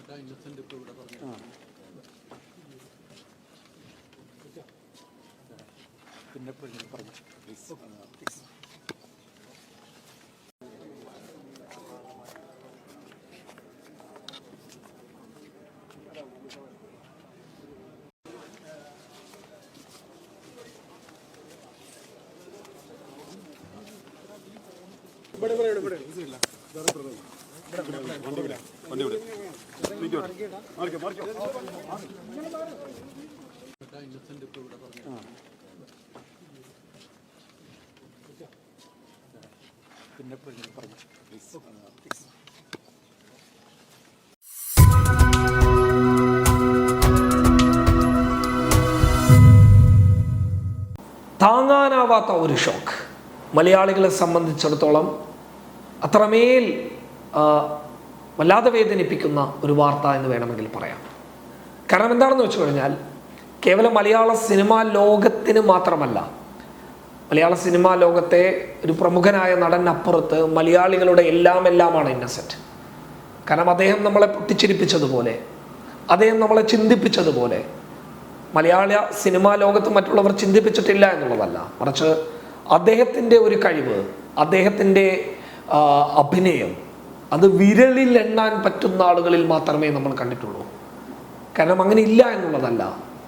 പറഞ്ഞു പ്ലീസ് ഇല്ല. വേറെ മാറിക്കോ മാറിക്കോ ഇന്നസെന്റ് ഇപ്പോൾ ഇവിടെ പറഞ്ഞു താങ്ങാനാവാത്ത ഒരു ഷോക്ക്. മലയാളികളെ സംബന്ധിച്ചിടത്തോളം അത്രമേൽ വല്ലാതെ വേദനിപ്പിക്കുന്ന ഒരു വാർത്ത എന്ന് വേണമെങ്കിൽ പറയാം. കാരണം എന്താണെന്ന് വെച്ച് കഴിഞ്ഞാൽ കേവലം മലയാള സിനിമാ ലോകത്തിന് മാത്രമല്ല മലയാള സിനിമാ ലോകത്തെ ഒരു പ്രമുഖനായ നടനപ്പുറത്ത് മലയാളികളുടെ എല്ലാം എല്ലാമാണ് ഇന്നസെന്റ് കാരണം അദ്ദേഹം നമ്മളെ പൊട്ടിച്ചിരിപ്പിച്ചതുപോലെ അദ്ദേഹം നമ്മളെ ചിന്തിപ്പിച്ചതുപോലെ മലയാള സിനിമാ ലോകത്ത് മറ്റുള്ളവർ ചിന്തിപ്പിച്ചിട്ടില്ല എന്നുള്ളതല്ല. മറിച്ച് അദ്ദേഹത്തിന്റെ ഒരു കഴിവ് അദ്ദേഹത്തിന്റെ അഭിനയം അത് വിരലിൽ എണ്ണാൻ പറ്റുന്ന ആളുകളിൽ മാത്രമേ നമ്മൾ കണ്ടിട്ടുള്ളൂ. കാരണം അങ്ങനെ ഇല്ല എന്നുള്ളതല്ല.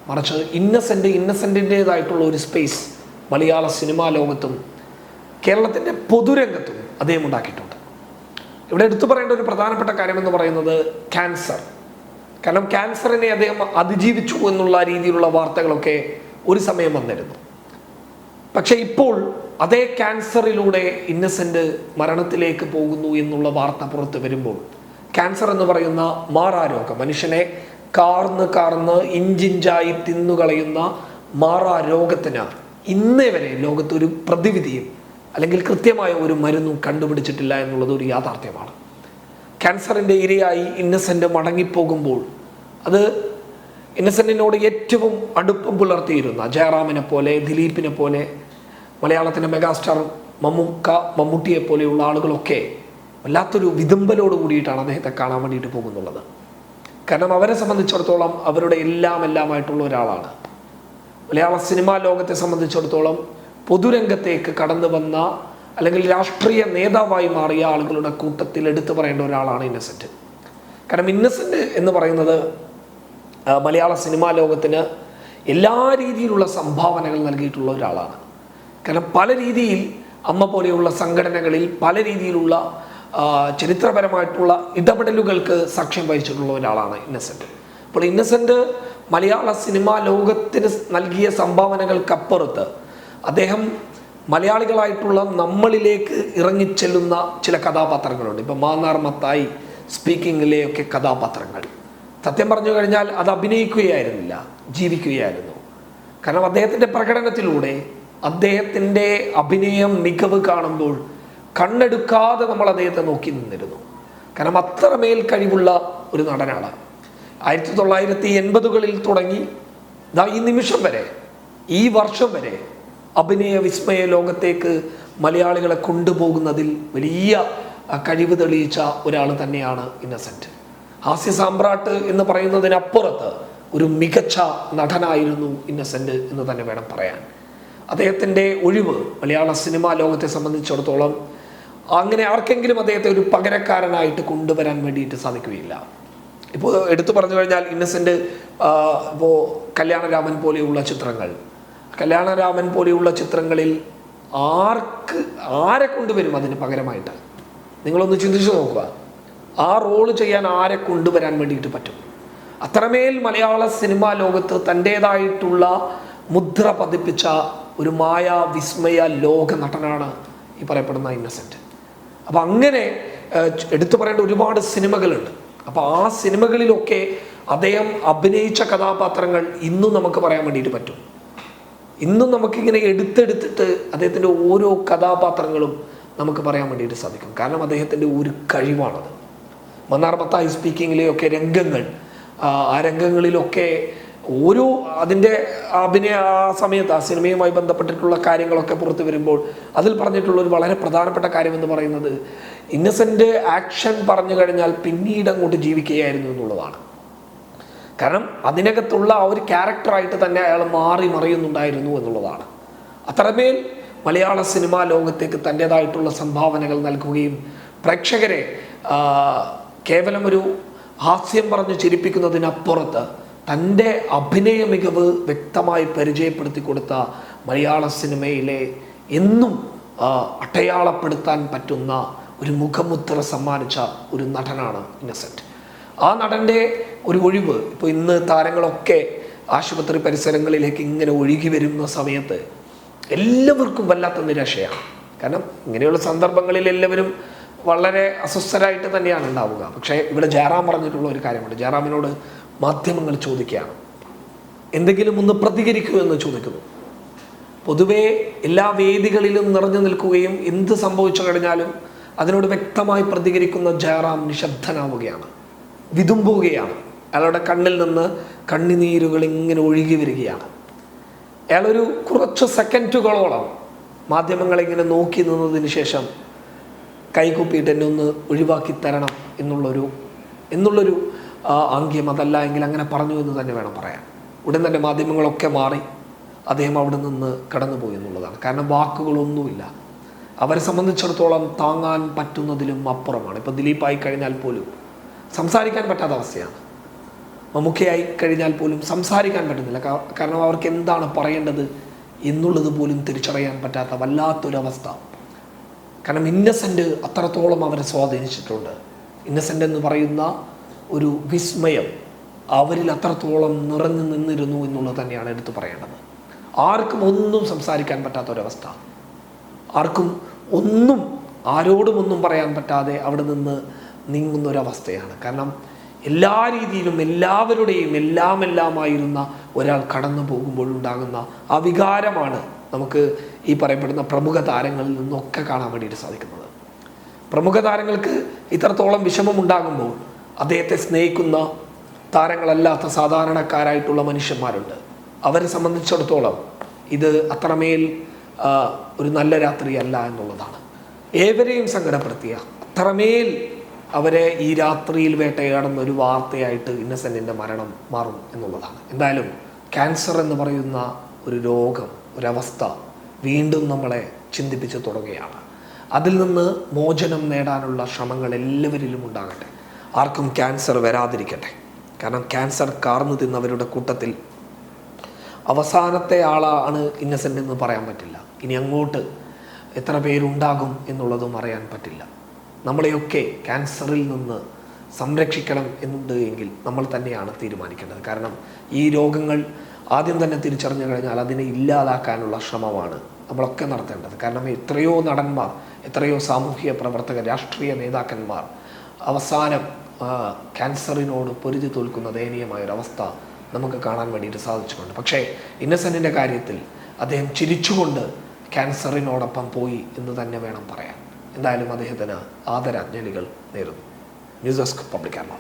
മറിച്ച് ഇന്നസെന്റ് ഇന്നസെന്റിന്റെതായിട്ടുള്ള ഒരു സ്പേസ് മലയാള സിനിമാ ലോകത്തും കേരളത്തിന്റെ പൊതുരംഗത്തും അദ്ദേഹം ഉണ്ടാക്കിയിട്ടുണ്ട്. ഇവിടെ എടുത്തു പറയേണ്ട ഒരു പ്രധാനപ്പെട്ട കാര്യം എന്ന് പറയുന്നത് ക്യാൻസർ കാരണം ക്യാൻസറിനെ അദ്ദേഹം അതിജീവിച്ചു എന്നുള്ള രീതിയിലുള്ള വാർത്തകളൊക്കെ ഒരു സമയം വന്നിരുന്നു. പക്ഷെ ഇപ്പോൾ അതേ ക്യാൻസറിലൂടെ ഇന്നസെന്റ് മരണത്തിലേക്ക് പോകുന്നു എന്നുള്ള വാർത്ത പുറത്ത് വരുമ്പോൾ ക്യാൻസർ എന്ന് പറയുന്ന മാറാരോഗം മനുഷ്യനെ കാർന്ന് കാർന്ന് ഇഞ്ചിഞ്ചായി തിന്നുകളയുന്ന മാറാരോഗത്തിന് ഇന്നേ വരെ ലോകത്ത് ഒരു പ്രതിവിധിയും അല്ലെങ്കിൽ കൃത്യമായ ഒരു മരുന്നും കണ്ടുപിടിച്ചിട്ടില്ല എന്നുള്ളത് ഒരു യാഥാർത്ഥ്യമാണ്. ക്യാൻസറിന്റെ ഇരയായി ഇന്നസെന്റ് മടങ്ങിപ്പോകുമ്പോൾ അത് ഇന്നസെന്റിനോട് ഏറ്റവും അടുപ്പം പുലർത്തിയിരുന്ന ജയറാമിനെ പോലെ ദിലീപിനെ പോലെ മലയാളത്തിന്റെ മെഗാസ്റ്റാർ മമ്മൂക്ക മമ്മൂട്ടിയെ പോലെയുള്ള ആളുകളൊക്കെ വല്ലാത്തൊരു വിതുമ്പലോട് കൂടിയിട്ടാണ് അദ്ദേഹത്തെ കാണാൻ വേണ്ടിയിട്ട് പോകുന്നുള്ളത്. കാരണം അവരെ സംബന്ധിച്ചിടത്തോളം അവരുടെ എല്ലാം എല്ലാമായിട്ടുള്ള ഒരാളാണ്. മലയാള സിനിമാ ലോകത്തെ സംബന്ധിച്ചിടത്തോളം പൊതുരംഗത്തേക്ക് കടന്നു വന്ന അല്ലെങ്കിൽ രാഷ്ട്രീയ നേതാവായി മാറിയ ആളുകളുടെ കൂട്ടത്തിൽ എടുത്തു പറയേണ്ട ഒരാളാണ് ഇന്നസെന്റ് കാരണം ഇന്നസെന്റ് എന്ന് പറയുന്നത് മലയാള സിനിമാ ലോകത്തിന് എല്ലാ രീതിയിലുള്ള സംഭാവനകൾ നൽകിയിട്ടുള്ള ഒരാളാണ്. കാരണം പല രീതിയിൽ അമ്മ പോലെയുള്ള സംഘടനകളിൽ പല രീതിയിലുള്ള ചരിത്രപരമായിട്ടുള്ള ഇടപെടലുകൾക്ക് സാക്ഷ്യം വഹിച്ചിട്ടുള്ള ഒരാളാണ് ഇന്നസെന്റ്. അപ്പോൾ ഇന്നസെന്റ് മലയാള സിനിമാ ലോകത്തിന് നൽകിയ സംഭാവനകൾക്കപ്പുറത്ത് അദ്ദേഹം മലയാളികളായിട്ടുള്ള നമ്മളിലേക്ക് ഇറങ്ങിച്ചെല്ലുന്ന ചില കഥാപാത്രങ്ങളുണ്ട്. ഇപ്പം മാന്നാർ മത്തായി സ്പീക്കിങ്ങിലെയൊക്കെ കഥാപാത്രങ്ങൾ. സത്യം പറഞ്ഞു കഴിഞ്ഞാൽ അത് അഭിനയിക്കുകയായിരുന്നില്ല ജീവിക്കുകയായിരുന്നു. കാരണം അദ്ദേഹത്തിന്റെ പ്രകടനത്തിലൂടെ അദ്ദേഹത്തിന്റെ അഭിനയം മികവ് കാണുമ്പോൾ കണ്ണെടുക്കാതെ നമ്മൾ അദ്ദേഹത്തെ നോക്കി നിന്നിരുന്നു. കാരണം അത്രമേൽ കഴിവുള്ള ഒരു നടനാണ്. ആയിരത്തി തൊള്ളായിരത്തി എൺപതുകളിൽ തുടങ്ങി ഈ നിമിഷം വരെ ഈ വർഷം വരെ അഭിനയ വിസ്മയ ലോകത്തേക്ക് മലയാളികളെ കൊണ്ടുപോകുന്നതിൽ വലിയ കഴിവ് തെളിയിച്ച ഒരാൾ തന്നെയാണ് ഇന്നസെന്റ്. ഹാസ്യ സാമ്രാട്ട് എന്ന് പറയുന്നതിനപ്പുറത്ത് ഒരു മികച്ച നടനായിരുന്നു ഇന്നസെന്റ് എന്ന് തന്നെ വേണം പറയാൻ. അദ്ദേഹത്തിന്റെ ഒഴിവ് മലയാള സിനിമാ ലോകത്തെ സംബന്ധിച്ചിടത്തോളം അങ്ങനെ ആർക്കെങ്കിലും അദ്ദേഹത്തെ ഒരു പകരക്കാരനായിട്ട് കൊണ്ടുവരാൻ വേണ്ടിയിട്ട് സാധിക്കുകയില്ല. ഇപ്പോൾ എടുത്തു പറഞ്ഞു കഴിഞ്ഞാൽ ഇന്നസെന്റ് ഇപ്പോൾ കല്യാണരാമൻ പോലെയുള്ള ചിത്രങ്ങൾ. കല്യാണരാമൻ പോലെയുള്ള ചിത്രങ്ങളിൽ ആർക്ക് ആരെ കൊണ്ടുവരും അതിന് പകരമായിട്ട്? നിങ്ങളൊന്ന് ചിന്തിച്ചു നോക്കുക. ആ റോൾ ചെയ്യാൻ ആരെ കൊണ്ടുവരാൻ വേണ്ടിയിട്ട് പറ്റും? അത്രമേൽ മലയാള സിനിമാ ലോകത്ത് തന്റേതായിട്ടുള്ള മുദ്ര പതിപ്പിച്ച ഒരു മായ വിസ്മയ ലോക നടനാണ് ഈ പറയപ്പെടുന്ന ഇന്നസെന്റ് അപ്പം അങ്ങനെ എടുത്തു പറയേണ്ട ഒരുപാട് സിനിമകളുണ്ട്. അപ്പോൾ ആ സിനിമകളിലൊക്കെ അദ്ദേഹം അഭിനയിച്ച കഥാപാത്രങ്ങൾ ഇന്നും നമുക്ക് പറയാൻ വേണ്ടിയിട്ട് പറ്റും. ഇന്നും നമുക്കിങ്ങനെ എടുത്തെടുത്തിട്ട് അദ്ദേഹത്തിന്റെ ഓരോ കഥാപാത്രങ്ങളും നമുക്ക് പറയാൻ വേണ്ടിയിട്ട് സാധിക്കും. കാരണം അദ്ദേഹത്തിന്റെ ഒരു കഴിവാണത്. മന്നാർ മത്തായി സ്പീക്കിങ്ങിലെയൊക്കെ രംഗങ്ങൾ. ആ, രംഗങ്ങളിലൊക്കെ ഓരോ അതിന്റെ അഭിനയ ആ സമയത്ത് ആ സിനിമയുമായി ബന്ധപ്പെട്ടിട്ടുള്ള കാര്യങ്ങളൊക്കെ പുറത്തു വരുമ്പോൾ അതിൽ പറഞ്ഞിട്ടുള്ള ഒരു വളരെ പ്രധാനപ്പെട്ട കാര്യം എന്ന് പറയുന്നത് ഇന്നസെന്റ് ആക്ഷൻ പറഞ്ഞു കഴിഞ്ഞാൽ പിന്നീട് അങ്ങോട്ട് ജീവിക്കുകയായിരുന്നു എന്നുള്ളതാണ്. കാരണം അതിനകത്തുള്ള ആ ഒരു ക്യാരക്ടറായിട്ട് തന്നെ അയാൾ മാറി മറിയുന്നുണ്ടായിരുന്നു എന്നുള്ളതാണ്. അത്രമേൽ മലയാള സിനിമാ ലോകത്തേക്ക് തന്റെതായിട്ടുള്ള സംഭാവനകൾ നൽകുകയും പ്രേക്ഷകരെ കേവലം ഒരു ഹാസ്യം പറഞ്ഞ് ചിരിപ്പിക്കുന്നതിനപ്പുറത്ത് തന്റെ അഭിനയ മികവ് വ്യക്തമായി പരിചയപ്പെടുത്തി കൊടുത്ത മലയാള സിനിമയിലെ എന്നും അടയാളപ്പെടുത്താൻ പറ്റുന്ന ഒരു മുഖമുദ്ര സമ്മാനിച്ച ഒരു നടനാണ് ഇന്നസെന്റ് ആ നടന്റെ ഒരു ഒഴിവ് ഇപ്പോൾ ഇന്ന് താരങ്ങളൊക്കെ ആശുപത്രി പരിസരങ്ങളിലേക്ക് ഇങ്ങനെ ഒഴുകി വരുന്ന സമയത്ത് എല്ലാവർക്കും വല്ലാത്ത നിരാശയാണ്. കാരണം ഇങ്ങനെയുള്ള സന്ദർഭങ്ങളിൽ എല്ലാവരും വളരെ അസ്വസ്ഥരായിട്ട് തന്നെയാണ് ഉണ്ടാവുക. പക്ഷേ ഇവിടെ ജയറാം പറഞ്ഞിട്ടുള്ള ഒരു കാര്യമുണ്ട്. ജയറാമിനോട് മാധ്യമങ്ങൾ ചോദിക്കുകയാണ്. എന്തെങ്കിലും ഒന്ന് പ്രതികരിക്കൂ എന്ന് ചോദിക്കുന്നു. പൊതുവേ എല്ലാ വേദികളിലും നിറഞ്ഞു നിൽക്കുകയും എന്ത് സംഭവിച്ചു കഴിഞ്ഞാലും അതിനോട് വ്യക്തമായി പ്രതികരിക്കുന്ന ജയറാം നിശബ്ദനാവുകയാണ്. വിതുമ്പുകയാണ്. അയാളുടെ കണ്ണിൽ നിന്ന് കണ്ണിനീരുകൾ ഇങ്ങനെ ഒഴുകി വരികയാണ്. അയാളൊരു കുറച്ച് സെക്കൻഡുകളോളം മാധ്യമങ്ങളെ ഇങ്ങനെ നോക്കി നിന്നതിന് ശേഷം കൈകൂപ്പിയിട്ട് എന്നെ ഒന്ന് ഒഴിവാക്കി തരണം എന്നുള്ളൊരു എന്നുള്ളൊരു ആംഗ്യം അതല്ല എങ്കിൽ അങ്ങനെ പറഞ്ഞു എന്ന് തന്നെ വേണം പറയാൻ. ഉടൻ തന്നെ മാധ്യമങ്ങളൊക്കെ മാറി അദ്ദേഹം അവിടെ നിന്ന് കടന്നുപോയി എന്നുള്ളതാണ്. കാരണം വാക്കുകളൊന്നുമില്ല. അവരെ സംബന്ധിച്ചിടത്തോളം താങ്ങാൻ പറ്റുന്നതിലും അപ്പുറമാണ്. ഇപ്പോൾ ദിലീപ് ആയി കഴിഞ്ഞാൽ പോലും സംസാരിക്കാൻ പറ്റാത്ത അവസ്ഥയാണ്. മമ്മൂക്കയായി കഴിഞ്ഞാൽ പോലും സംസാരിക്കാൻ പറ്റുന്നില്ല. കാരണം അവർക്ക് എന്താണ് പറയേണ്ടത് എന്നുള്ളത് പോലും തിരിച്ചറിയാൻ പറ്റാത്ത വല്ലാത്തൊരവസ്ഥ. കാരണം ഇന്നസെന്റ് അത്രത്തോളം അവരെ സ്വാധീനിച്ചിട്ടുണ്ട്. ഇന്നസെന്റ് എന്ന് പറയുന്ന ഒരു വിസ്മയം അവരിൽ അത്രത്തോളം നിറഞ്ഞു നിന്നിരുന്നു എന്നുള്ളത് തന്നെയാണ് എടുത്തു പറയേണ്ടത്. ആർക്കും ഒന്നും സംസാരിക്കാൻ പറ്റാത്ത ഒരവസ്ഥ ആർക്കും ഒന്നും ആരോടും ഒന്നും പറയാൻ പറ്റാതെ അവിടെ നിന്ന് നീങ്ങുന്ന ഒരവസ്ഥയാണ് കാരണം എല്ലാ രീതിയിലും എല്ലാവരുടെയും എല്ലാം എല്ലാമായിരുന്ന ഒരാൾ കടന്നു പോകുമ്പോഴുണ്ടാകുന്ന ആ വികാരമാണ് നമുക്ക് ഈ പറയപ്പെടുന്ന പ്രമുഖ താരങ്ങളിൽ നിന്നൊക്കെ കാണാൻ വേണ്ടിയിട്ട് സാധിക്കുന്നത്. പ്രമുഖ താരങ്ങൾക്ക് ഇത്രത്തോളം വിഷമം ഉണ്ടാകുമ്പോൾ അദ്ദേഹത്തെ സ്നേഹിക്കുന്ന താരങ്ങളല്ലാത്ത സാധാരണക്കാരായിട്ടുള്ള മനുഷ്യന്മാരുണ്ട്. അവരെ സംബന്ധിച്ചിടത്തോളം ഇത് അത്രമേൽ ഒരു നല്ല രാത്രിയല്ല എന്നുള്ളതാണ്. ഏവരെയും സങ്കടപ്പെടുത്തിയ അത്രമേൽ അവരെ ഈ രാത്രിയിൽ വേട്ടയാടുന്ന ഒരു വാർത്തയായിട്ട് ഇന്നസെന്റിന്റെ മരണം മാറും എന്നുള്ളതാണ്. എന്തായാലും ക്യാൻസർ എന്ന് പറയുന്ന ഒരു രോഗം ഒരവസ്ഥ വീണ്ടും നമ്മളെ ചിന്തിപ്പിച്ച് തുടങ്ങുകയാണ്. അതിൽ നിന്ന് മോചനം നേടാനുള്ള ശ്രമങ്ങൾ എല്ലാവരിലും ഉണ്ടാകട്ടെ. ആർക്കും ക്യാൻസർ വരാതിരിക്കട്ടെ. കാരണം ക്യാൻസർ കാർന്നു തിന്നവരുടെ കൂട്ടത്തിൽ അവസാനത്തെ ആളാണ് ഇന്നസെന്റ് എന്ന് പറയാൻ പറ്റില്ല. ഇനി അങ്ങോട്ട് എത്ര പേരുണ്ടാകും എന്നുള്ളതും അറിയാൻ പറ്റില്ല. നമ്മളെയൊക്കെ ക്യാൻസറിൽ നിന്ന് സംരക്ഷിക്കണം എന്നുണ്ട് എങ്കിൽ നമ്മൾ തന്നെയാണ് തീരുമാനിക്കേണ്ടത്. കാരണം ഈ രോഗങ്ങൾ ആദ്യം തന്നെ തിരിച്ചറിഞ്ഞു കഴിഞ്ഞാൽ അതിനെ ഇല്ലാതാക്കാനുള്ള ശ്രമമാണ് നമ്മളൊക്കെ നടത്തേണ്ടത്. കാരണം എത്രയോ നടന്മാർ എത്രയോ സാമൂഹിക പ്രവർത്തകർ രാഷ്ട്രീയ നേതാക്കന്മാർ അവസാനം ക്യാൻസറിനോട് പൊരുതി തോൽക്കുന്ന ദയനീയമായൊരവസ്ഥ നമുക്ക് കാണാൻ വേണ്ടിയിട്ട് സാധിച്ചിട്ടുണ്ട്. പക്ഷേ ഇന്നസെന്റിന്റെ കാര്യത്തിൽ അദ്ദേഹം ചിരിച്ചുകൊണ്ട് ക്യാൻസറിനോടൊപ്പം പോയി എന്ന് തന്നെ വേണം പറയാൻ. എന്തായാലും അദ്ദേഹത്തിന് ആദരാഞ്ജലികൾ നേരുന്നു. News desk public Kerala.